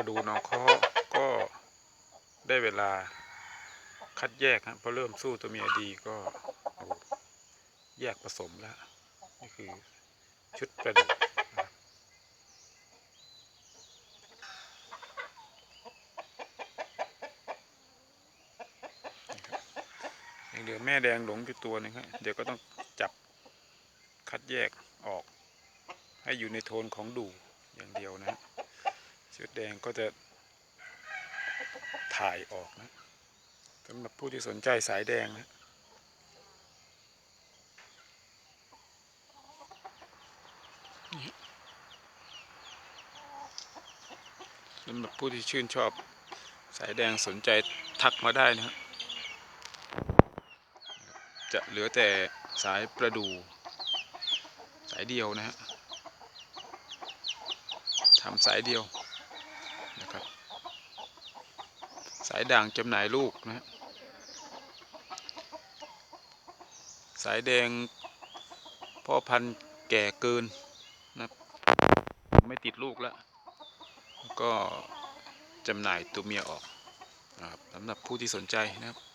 ระดูน้องเข้อก็ได้เวลาคัดแยกฮะพอเริ่มสู้ตัวเมียดีก็แยกผสมแล้ว นี่คือชุดประดูนะครับยังเหลือแม่แดงหลงอยู่ตัวหนึงครับเดี๋ยวก็ต้องจับคัดแยกออก ให้อยู่ในโทนของดูอย่างเดียวนะ ชุดแดงก็จะถ่ายออกนะสำหรับผู้ที่สนใจสายแดงนะสำหรับผู้ที่ชื่นชอบสายแดงสนใจทักมาได้นะฮะจะเหลือแต่สายประดูสายเดียวนะฮะทำสายเดียวนะครับ สายด่างจำหน่ายลูกนะฮะสายแดงพ่อพันธุ์แก่เกินนะไม่ติดลูกแล้วแล้ว ก็จำหน่ายตัวเมียออกนะครับสำหรับผู้ที่สนใจนะครับ